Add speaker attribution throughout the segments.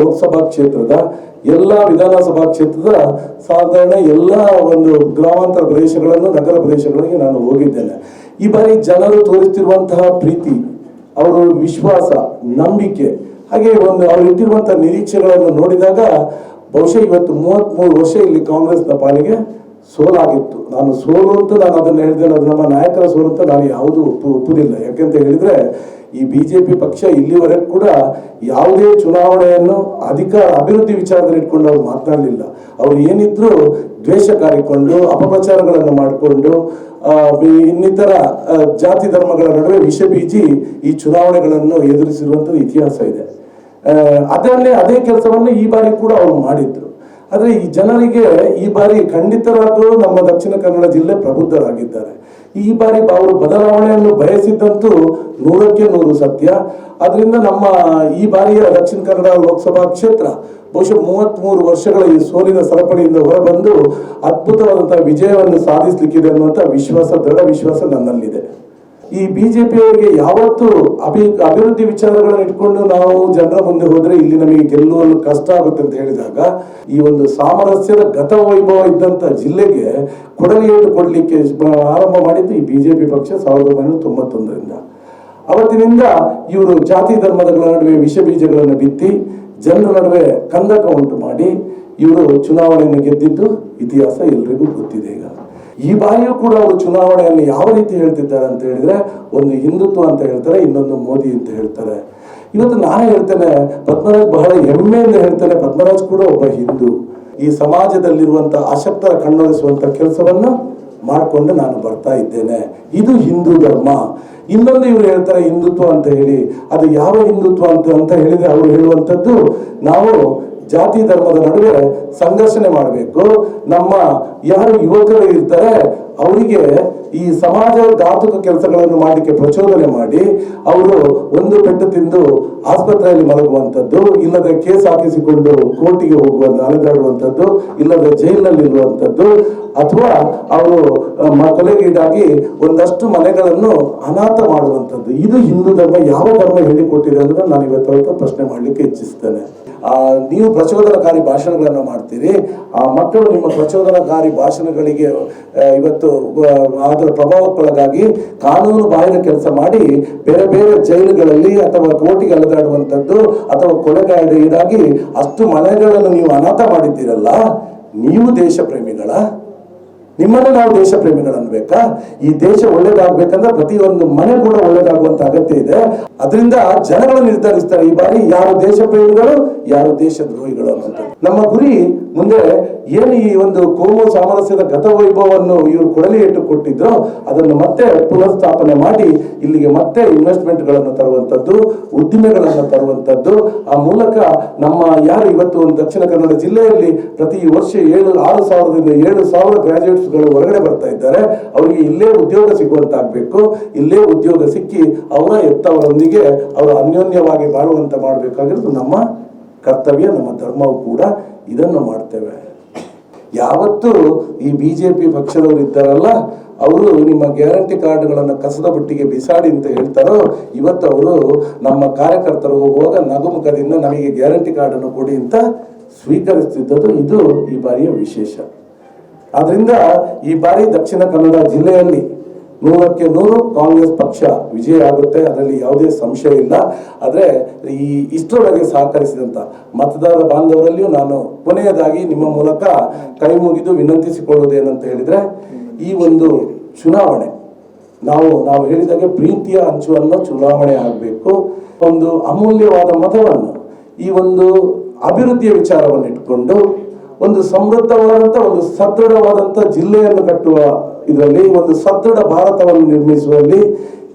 Speaker 1: ಲೋಕಸಭಾ ಕ್ಷೇತ್ರದ ಎಲ್ಲ ವಿಧಾನಸಭಾ ಕ್ಷೇತ್ರದ ಸಾಧಾರಣ ಎಲ್ಲ ಒಂದು ಗ್ರಾಮಾಂತರ ಪ್ರದೇಶಗಳನ್ನು, ನಗರ ಪ್ರದೇಶಗಳಿಗೆ ನಾನು ಹೋಗಿದ್ದೇನೆ. ಈ ಬಾರಿ ಜನರು ತೋರಿಸ್ತಿರುವಂತಹ ಪ್ರೀತಿ, ಅವರ ವಿಶ್ವಾಸ, ನಂಬಿಕೆ, ಹಾಗೆ ಒಂದು ಅವ್ರು ಇಟ್ಟಿರುವಂತಹ ನಿರೀಕ್ಷೆಗಳನ್ನು ನೋಡಿದಾಗ ಬಹುಶಃ ಇವತ್ತು ಮೂವತ್ಮೂರು ವರ್ಷ ಇಲ್ಲಿ ಕಾಂಗ್ರೆಸ್ನ ಪಾಲಿಗೆ ಸೋಲಾಗಿತ್ತು. ನಾನು ಸೋಲು ಅಂತ ನಾನು ಅದನ್ನು ಹೇಳಿದ್ದೇನೆ ಅದು ನಮ್ಮ ನಾಯಕರ ಸೋಲು ಅಂತ ನಾನು ಯಾವುದು ಒಪ್ಪು, ಒಪ್ಪುದಿಲ್ಲ. ಯಾಕೆಂತ ಹೇಳಿದ್ರೆ ಈ ಬಿಜೆಪಿ ಪಕ್ಷ ಇಲ್ಲಿವರೆಗೂ ಕೂಡ ಯಾವುದೇ ಚುನಾವಣೆಯನ್ನು ಅಧಿಕಾರ ಅಭಿವೃದ್ಧಿ ವಿಚಾರದಲ್ಲಿ ಇಟ್ಕೊಂಡು ಅವ್ರು ಮಾತನಾಡಲಿಲ್ಲ. ಅವ್ರು ಏನಿದ್ರು ದ್ವೇಷ ಕಾರಿಕೊಂಡು, ಅಪಪ್ರಚಾರಗಳನ್ನು ಮಾಡಿಕೊಂಡು ಇನ್ನಿತರ ಜಾತಿ ಧರ್ಮಗಳ ನಡುವೆ ವಿಷ ಬೀಜಿ ಈ ಚುನಾವಣೆಗಳನ್ನು ಎದುರಿಸಿರುವಂಥದ್ದು ಇತಿಹಾಸ ಇದೆ. ಅದರಲ್ಲಿ ಅದೇ ಕೆಲಸವನ್ನು ಈ ಬಾರಿ ಕೂಡ ಅವರು ಮಾಡಿದ್ರು. ಆದರೆ ಈ ಜನರಿಗೆ ಈ ಬಾರಿ ಖಂಡಿತರಾದರೂ ನಮ್ಮ ದಕ್ಷಿಣ ಕನ್ನಡ ಜಿಲ್ಲೆ ಪ್ರಬುದ್ಧರಾಗಿದ್ದಾರೆ. ಈ ಬಾರಿ ಅವರು ಬದಲಾವಣೆಯನ್ನು ಬಯಸಿದ್ದಂತೂ ನೂರಕ್ಕೆ ನೂರು ಸತ್ಯ. ಅದರಿಂದ ನಮ್ಮ ಈ ಬಾರಿಯ ದಕ್ಷಿಣ ಕನ್ನಡ ಲೋಕಸಭಾ ಕ್ಷೇತ್ರ ಬಹುಶಃ ಮೂವತ್ತ್ಮೂರು ವರ್ಷಗಳ ಈ ಸೋಲಿನ ಸರಪಳಿಯಿಂದ ಹೊರಬಂದು ಅದ್ಭುತವಾದಂತಹ ವಿಜಯವನ್ನು ಸಾಧಿಸಲಿಕ್ಕಿದೆ ಅನ್ನುವಂಥ ವಿಶ್ವಾಸ, ದೃಢ ವಿಶ್ವಾಸ ನನ್ನಲ್ಲಿದೆ. ಈ ಬಿಜೆಪಿಯವರಿಗೆ ಯಾವತ್ತು ಅಭಿ, ಅಭಿವೃದ್ಧಿ ವಿಚಾರಗಳನ್ನು ಇಟ್ಕೊಂಡು ನಾವು ಜನರ ಮುಂದೆ ಹೋದ್ರೆ ಇಲ್ಲಿ ನಮಗೆ ಗೆಲ್ಲುವಲು ಕಷ್ಟ ಆಗುತ್ತೆ ಅಂತ ಹೇಳಿದಾಗ ಈ ಒಂದು ಸಾಮರಸ್ಯದ ಗತ ವೈಭವ ಇದ್ದಂತ ಜಿಲ್ಲೆಗೆ ಕೊಡಲಿ ಏಟು ಕೊಡಲಿಕ್ಕೆ ಆರಂಭ ಮಾಡಿದ್ದು ಈ ಬಿಜೆಪಿ ಪಕ್ಷ ಸಾವಿರದ ಒಂಬೈನೂರ ತೊಂಬತ್ತೊಂದರಿಂದ. ಅವತ್ತಿನಿಂದ ಇವರು ಜಾತಿ ಧರ್ಮಗಳ ನಡುವೆ ವಿಷ ಬೀಜಗಳನ್ನು ಬಿತ್ತಿ ಜನರ ನಡುವೆ ಕಂದಕ ಉಂಟು ಮಾಡಿ ಇವರು ಚುನಾವಣೆಯನ್ನು ಗೆದ್ದಿದ್ದು ಇತಿಹಾಸ ಎಲ್ರಿಗೂ ಗೊತ್ತಿದೆ ಈಗ. ಈ ಬಾರಿಯೂ ಕೂಡ ಅವರು ಚುನಾವಣೆಯಲ್ಲಿ ಯಾವ ರೀತಿ ಹೇಳ್ತಿದ್ದಾರೆ ಅಂತ ಹೇಳಿದ್ರೆ, ಒಂದು ಹಿಂದುತ್ವ ಅಂತ ಹೇಳ್ತಾರೆ, ಇನ್ನೊಂದು ಮೋದಿ ಅಂತ ಹೇಳ್ತಾರೆ. ಇವತ್ತು ನಾನು ಹೇಳ್ತೇನೆ, ಪದ್ಮರಾಜ್ ಬಹಳ ಹೆಮ್ಮೆಯಿಂದ ಹೇಳ್ತೇನೆ, ಪದ್ಮರಾಜ್ ಕೂಡ ಒಬ್ಬ ಹಿಂದೂ. ಈ ಸಮಾಜದಲ್ಲಿರುವಂತಹ ಅಶಕ್ತರ ಕಣ್ಣೊರೆಸುವಂತ ಕೆಲಸವನ್ನ ಮಾಡಿಕೊಂಡು ನಾನು ಬರ್ತಾ ಇದ್ದೇನೆ. ಇದು ಹಿಂದೂ ಧರ್ಮ. ಇನ್ನೊಂದು ಇವರು ಹೇಳ್ತಾರೆ ಹಿಂದುತ್ವ ಅಂತ ಹೇಳಿ. ಅದು ಯಾವ ಹಿಂದುತ್ವ ಅಂತ ಅಂತ ಹೇಳಿದ್ರೆ ಅವರು ಹೇಳುವಂಥದ್ದು, ನಾವು ಜಾತಿ ಧರ್ಮದ ನಡುವೆ ಸಂಘರ್ಷಣೆ ಮಾಡಬೇಕು. ನಮ್ಮ ಯಾರು ಯುವಕರು ಇರ್ತಾರೆ ಅವರಿಗೆ ಈ ಸಮಾಜ ಘಾತುಕ ಕೆಲಸಗಳನ್ನು ಮಾಡಲಿಕ್ಕೆ ಪ್ರಚೋದನೆ ಮಾಡಿ ಅವರು ಒಂದು ಪೆಟ್ಟು ತಿಂದು ಆಸ್ಪತ್ರೆಯಲ್ಲಿ ಮಲಗುವಂಥದ್ದು ಇಲ್ಲದೆ ಕೇಸ್ ಹಾಕಿಸಿಕೊಂಡು ಕೋರ್ಟಿಗೆ ಹೋಗುವ ಅಲೆದಾಡುವಂಥದ್ದು ಇಲ್ಲದೆ ಜೈಲಿನಲ್ಲಿ ಇರುವಂಥದ್ದು ಅಥವಾ ಅವರು ಕೊಲೆಗೀಡಾಗಿ ಒಂದಷ್ಟು ಮನೆಗಳನ್ನು ಅನಾಥ ಮಾಡುವಂಥದ್ದು. ಇದು ಹಿಂದೂ ಧರ್ಮ ಯಾವ ಧರ್ಮ ಹೇಳಿಕೊಟ್ಟಿದೆ ಅಂದ್ರೆ ನಾನು ಇವತ್ತು ಪ್ರಶ್ನೆ ಮಾಡಲಿಕ್ಕೆ ಇಚ್ಛಿಸ್ತೇನೆ. ಆ, ನೀವು ಪ್ರಚೋದನಕಾರಿ ಭಾಷಣಗಳನ್ನು ಮಾಡ್ತೀರಿ. ಆ ಮಕ್ಕಳು ನಿಮ್ಮ ಪ್ರಚೋದನಕಾರಿ ಭಾಷಣಗಳಿಗೆ ಇವತ್ತು ಅದರ ಪ್ರಭಾವಕ್ಕೊಳಗಾಗಿ ಕಾನೂನು ಬಾಹಿರ ಕೆಲಸ ಮಾಡಿ ಬೇರೆ ಬೇರೆ ಜೈಲುಗಳಲ್ಲಿ ಅಥವಾ ಕೋರ್ಟಿಗೆ ಅಲೆದಾಡುವಂಥದ್ದು ಅಥವಾ ಕೊಲೆಗಾಡಿಯಾಗಿ ಅಷ್ಟು ಮನೆಗಳನ್ನು ನೀವು ಅನಾಥ ಮಾಡಿದ್ದೀರಲ್ಲ, ನೀವು ದೇಶ ಪ್ರೇಮಿಗಳ? ನಿಮ್ಮನ್ನು ನಾವು ದೇಶ ಪ್ರೇಮಿಗಳನ್ಬೇಕಾ ಈ ದೇಶ ಒಳ್ಳೇದಾಗಬೇಕಂದ್ರೆ ಪ್ರತಿಯೊಂದು ಮನೆ ಕೂಡ ಒಳ್ಳೇದಾಗುವಂತ ಅಗತ್ಯ ಇದೆ. ಅದರಿಂದ ಜನಗಳು ನಿರ್ಧರಿಸ್ತಾರೆ ಈ ಬಾರಿ ಯಾರು ದೇಶ ಪ್ರೇಮಿಗಳು, ಯಾರು ದೇಶ ದ್ರೋಹಿಗಳು ಅನ್ನೋದು ನಮ್ಮ ಗುರಿ ಮುಂದೆ ಏನು ಈ ಒಂದು ಕೋಮು ಸಾಮರಸ್ಯದ ಗತ ವೈಭವವನ್ನು ಇವರು ಕೊಡಲಿ ಇಟ್ಟು ಕೊಟ್ಟಿದ್ರು ಅದನ್ನು ಮತ್ತೆ ಪುನರ್ಸ್ಥಾಪನೆ ಮಾಡಿ ಇಲ್ಲಿಗೆ ಮತ್ತೆ ಇನ್ವೆಸ್ಟ್ಮೆಂಟ್ಗಳನ್ನು ತರುವಂಥದ್ದು, ಉದ್ದಿಮೆಗಳನ್ನು ತರುವಂಥದ್ದು. ಆ ಮೂಲಕ ನಮ್ಮ ಯಾರು ಇವತ್ತು ಒಂದು ದಕ್ಷಿಣ ಕನ್ನಡ ಜಿಲ್ಲೆಯಲ್ಲಿ ಪ್ರತಿ ವರ್ಷ ಏಳು, ಆರು ಸಾವಿರದಿಂದ ಏಳು ಸಾವಿರ ಗ್ರಾಜುಯೇಟ್ಸ್ಗಳು ಹೊರಗಡೆ ಬರ್ತಾ ಇದ್ದಾರೆ. ಅವರಿಗೆ ಇಲ್ಲೇ ಉದ್ಯೋಗ ಸಿಗುವಂತಾಗಬೇಕು. ಇಲ್ಲೇ ಉದ್ಯೋಗ ಸಿಕ್ಕಿ ಅವರ ಎತ್ತವರೊಂದಿಗೆ ಅವರು ಅನ್ಯೋನ್ಯವಾಗಿ ಬಾಳುವಂತ ಮಾಡಬೇಕಾಗಿರೋದು ನಮ್ಮ ಕರ್ತವ್ಯ, ನಮ್ಮ ಧರ್ಮವು ಕೂಡ. ಇದನ್ನು ಮಾಡ್ತೇವೆ. ಯಾವತ್ತೂ ಈ ಬಿ ಜೆ ಪಿ ಪಕ್ಷದವರು ಇದ್ದಾರಲ್ಲ, ಅವರು ನಿಮ್ಮ ಗ್ಯಾರಂಟಿ ಕಾರ್ಡ್ಗಳನ್ನು ಕಸದ ಬುಟ್ಟಿಗೆ ಬಿಸಾಡಿ ಅಂತ ಹೇಳ್ತಾರೋ, ಇವತ್ತು ಅವರು ನಮ್ಮ ಕಾರ್ಯಕರ್ತರು ಹೋಗುವಾಗ ನಗುಮುಖದಿಂದ ನಮಗೆ ಗ್ಯಾರಂಟಿ ಕಾರ್ಡನ್ನು ಕೊಡಿ ಅಂತ ಸ್ವೀಕರಿಸುತ್ತಿದ್ದದ್ದು ಇದು ಈ ಬಾರಿಯ ವಿಶೇಷ. ಆದ್ದರಿಂದ ಈ ಬಾರಿ ದಕ್ಷಿಣ ಕನ್ನಡ ಜಿಲ್ಲೆಯಲ್ಲಿ ನೂರಕ್ಕೆ ನೂರು ಕಾಂಗ್ರೆಸ್ ಪಕ್ಷ ವಿಜಯ ಆಗುತ್ತೆ, ಅದರಲ್ಲಿ ಯಾವುದೇ ಸಂಶಯ ಇಲ್ಲ. ಆದರೆ ಈ ಇಷ್ಟರೊಳಗೆ ಸಹಕರಿಸಿದಂಥ ಮತದಾರ ಬಾಂಧವರಲ್ಲಿಯೂ ನಾನು ಕೊನೆಯದಾಗಿ ನಿಮ್ಮ ಮೂಲಕ ಕೈ ಮುಗಿದು ವಿನಂತಿಸಿಕೊಳ್ಳುವುದೇನಂತ ಹೇಳಿದರೆ, ಈ ಒಂದು ಚುನಾವಣೆ, ನಾವು ನಾವು ಹೇಳಿದಾಗೆ ಪ್ರೀತಿಯ ಅಂಚುವನ್ನು ಚುನಾವಣೆ ಆಗಬೇಕು. ಒಂದು ಅಮೂಲ್ಯವಾದ ಮತವನ್ನು, ಈ ಒಂದು ಅಭಿವೃದ್ಧಿಯ ವಿಚಾರವನ್ನು ಇಟ್ಕೊಂಡು ಒಂದು ಸಮೃದ್ಧವಾದಂಥ ಒಂದು ಸದೃಢವಾದಂಥ ಜಿಲ್ಲೆಯನ್ನು ಕಟ್ಟುವ ಇದರಲ್ಲಿ ಒಂದು ಸದೃಢ ಭಾರತವನ್ನು ನಿರ್ಮಿಸುವಲ್ಲಿ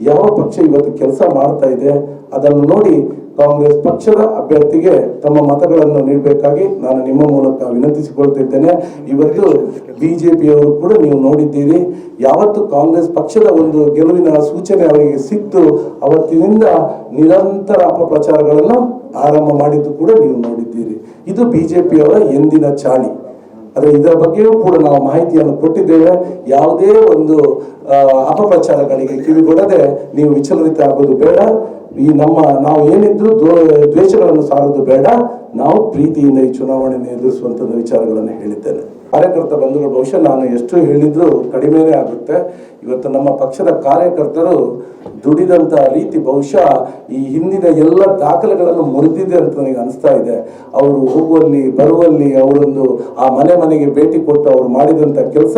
Speaker 1: ಯಾವ ಪಕ್ಷ ಇವತ್ತು ಕೆಲಸ ಮಾಡ್ತಾ ಇದೆ, ಅದನ್ನು ನೋಡಿ ಕಾಂಗ್ರೆಸ್ ಪಕ್ಷದ ಅಭ್ಯರ್ಥಿಗೆ ತಮ್ಮ ಮತಗಳನ್ನು ನೀಡಬೇಕಾಗಿ ನಾನು ನಿಮ್ಮ ಮೂಲಕ ವಿನಂತಿಸಿಕೊಳ್ತಿದ್ದೇನೆ. ಇವತ್ತು ಬಿಜೆಪಿಯವರು ಕೂಡ ನೀವು ನೋಡಿದ್ದೀರಿ, ಯಾವತ್ತು ಕಾಂಗ್ರೆಸ್ ಪಕ್ಷದ ಒಂದು ಗೆಲುವಿನ ಸೂಚನೆ ಅವರಿಗೆ ಸಿಕ್ತು, ಅವತ್ತಿನಿಂದ ನಿರಂತರ ಅಪಪ್ರಚಾರಗಳನ್ನು ಆರಂಭ ಮಾಡಿದ್ದು ಕೂಡ ನೀವು ನೋಡಿದ್ದೀರಿ. ಇದು ಬಿಜೆಪಿಯವರ ಎಂದಿನ ಚಾಳಿ. ಆದರೆ ಇದರ ಬಗ್ಗೆಯೂ ಕೂಡ ನಾವು ಮಾಹಿತಿಯನ್ನು ಕೊಟ್ಟಿದ್ದೇವೆ. ಯಾವುದೇ ಒಂದು ಅಪಪ್ರಚಾರಗಳಿಗೆ ಕಿವಿಗೊಡದೆ ನೀವು ವಿಚಲಿತ ಆಗೋದು ಬೇಡ. ಈ ನಮ್ಮ, ನಾವು ಏನಿದ್ರು ದ್ವ- ದ್ವೇಷಗಳನ್ನು ಸಾರೋದು ಬೇಡ. ನಾವು ಪ್ರೀತಿಯಿಂದ ಈ ಚುನಾವಣೆಯನ್ನು ಎದುರಿಸುವಂತ ವಿಚಾರಗಳನ್ನು ಹೇಳಿದ್ದೇನೆ. ಕಾರ್ಯಕರ್ತ ಬಂಧುಗಳು ಬಹುಶಃ ನಾನು ಎಷ್ಟು ಹೇಳಿದ್ರು ಕಡಿಮೆನೇ ಆಗುತ್ತೆ. ಇವತ್ತು ನಮ್ಮ ಪಕ್ಷದ ಕಾರ್ಯಕರ್ತರು ದುಡಿದಂಥ ರೀತಿ ಬಹುಶಃ ಈ ಹಿಂದಿನ ಎಲ್ಲ ದಾಖಲೆಗಳನ್ನು ಮುರಿದಿದೆ ಅಂತ ನನಗೆ ಅನಿಸ್ತಾ ಇದೆ. ಅವರು ಹೋಗುವಲ್ಲಿ, ಬರುವಲ್ಲಿ ಅವರೊಂದು ಆ ಮನೆ ಮನೆಗೆ ಭೇಟಿ ಕೊಟ್ಟು ಅವರು ಮಾಡಿದಂಥ ಕೆಲಸ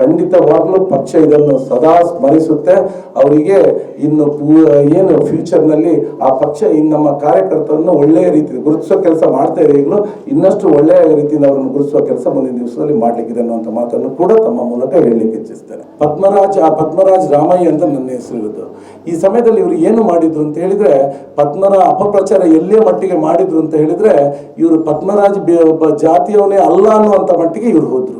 Speaker 1: ಖಂಡಿತವಾಗ್ಲೂ ಪಕ್ಷ ಇದನ್ನು ಸದಾ ಸ್ಮರಿಸುತ್ತೆ. ಅವರಿಗೆ ಇನ್ನು ಏನು ಫ್ಯೂಚರ್ನಲ್ಲಿ ಆ ಪಕ್ಷ ಇನ್ನು ನಮ್ಮ ಕಾರ್ಯಕರ್ತರನ್ನು ಒಳ್ಳೆಯ ರೀತಿ ಗುರುತಿಸೋ ಕೆಲಸ ಮಾಡ್ತಾ ಇದೆ. ಈಗಲೂ ಇನ್ನಷ್ಟು ಒಳ್ಳೆಯ ರೀತಿಯಿಂದ ಅವರನ್ನು ಗುರುತಿಸುವ ಕೆಲಸ ಮುಂದಿನ ದಿವಸದಲ್ಲಿ ಮಾಡಲಿಕ್ಕಿದೆ ಅನ್ನುವಂಥ ಮಾತನ್ನು ಕೂಡ ತಮ್ಮ ಮೂಲಕ ಹೇಳಲಿಕ್ಕೆ ಇಚ್ಛಿಸ್ತೇನೆ. ಪದ್ಮರಾಜ್ ಪದ್ಮರಾಜ್ ರಾಮಯ್ಯ ಅಂತ ನನ್ನ ಹೆಸರು ಈ ಸಮಯದಲ್ಲಿ ಇವರು ಏನು ಮಾಡಿದ್ರು ಅಂತ ಹೇಳಿದ್ರೆ ಪದ್ಮರ ಅಪಪ್ರಚಾರ ಎಲ್ಲೇ ಮಟ್ಟಿಗೆ ಮಾಡಿದ್ರು ಅಂತ ಹೇಳಿದ್ರೆ, ಇವರು ಪದ್ಮರಾಜ್ ಒಬ್ಬ ಜಾತಿಯವನೇ ಅಲ್ಲ ಅನ್ನುವಂಥ ಮಟ್ಟಿಗೆ ಇವರು ಹೋದ್ರು.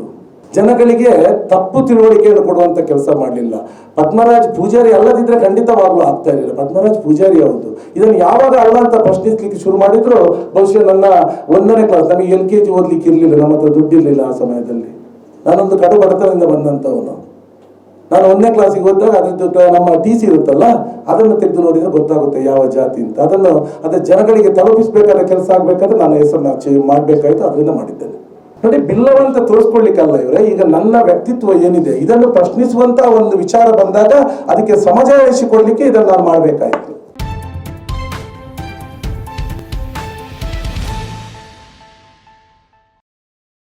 Speaker 1: ಜನಗಳಿಗೆ ತಪ್ಪು ತಿಳುವಳಿಕೆಯನ್ನು ಕೊಡುವಂತ ಕೆಲಸ ಮಾಡಲಿಲ್ಲ. ಪದ್ಮರಾಜ್ ಪೂಜಾರಿ ಅಲ್ಲದಿದ್ದರೆ ಖಂಡಿತವಾಗ್ಲೂ ಆಗ್ತಾ ಇರಲಿಲ್ಲ. ಪದ್ಮರಾಜ್ ಪೂಜಾರಿ ಹೌದು ಇದನ್ನು ಯಾವಾಗ ಅಲ್ಲ ಅಂತ ಪ್ರಶ್ನಿಸ್ಲಿಕ್ಕೆ ಶುರು ಮಾಡಿದ್ರು, ಬಹುಶಃ ನನ್ನ ಒಂದನೇ ಕ್ಲಾಸ್ ನನಗೆ ಎಲ್ ಕೆ ಜಿ ಓದ್ಲಿಕ್ಕೆ ಇರಲಿಲ್ಲ, ನಮ್ಮ ಹತ್ರ ದುಡ್ಡಿರಲಿಲ್ಲ ಆ ಸಮಯದಲ್ಲಿ. ನಾನೊಂದು ಕಡು ಬಡತನದಿಂದ ಬಂದಂಥವನು. ನಾನು ಒಂದನೇ ಕ್ಲಾಸಿಗೆ ಹೋದಾಗ ಅದ್ರದ್ದು ಜೊತೆ ನಮ್ಮ ಟಿ ಸಿ ಇರುತ್ತಲ್ಲ, ಅದನ್ನು ತೆಗೆದು ನೋಡಿದ್ರೆ ಗೊತ್ತಾಗುತ್ತೆ ಯಾವ ಜಾತಿ ಅಂತ. ಅದನ್ನು ಅದೇ ಜನಗಳಿಗೆ ತಲುಪಿಸಬೇಕಾದ ಕೆಲಸ ಆಗ್ಬೇಕಾದ್ರೆ ನಾನು ಹೆಸರನ್ನ ಚೇಂಜ್ ಮಾಡಬೇಕಾಯ್ತು, ಅದರಿಂದ ಮಾಡಿದ್ದೇನೆ. ನೋಡಿ, ಬಿಲ್ಲವಂತ ತೋರಿಸ್ಕೊಳ್ಳಿಕ್ಕಲ್ಲ ಇವರೇ, ಈಗ ನನ್ನ ವ್ಯಕ್ತಿತ್ವ ಏನಿದೆ, ಇದನ್ನು ಪ್ರಶ್ನಿಸುವಂತ ಒಂದು ವಿಚಾರ ಬಂದಾಗ ಅದಕ್ಕೆ ಸಮಜಾಯಿಸಿಕೊಳ್ಳಿಕ್ಕೆ ಇದನ್ನು ನಾನು ಮಾಡಬೇಕಾಯ್ತು.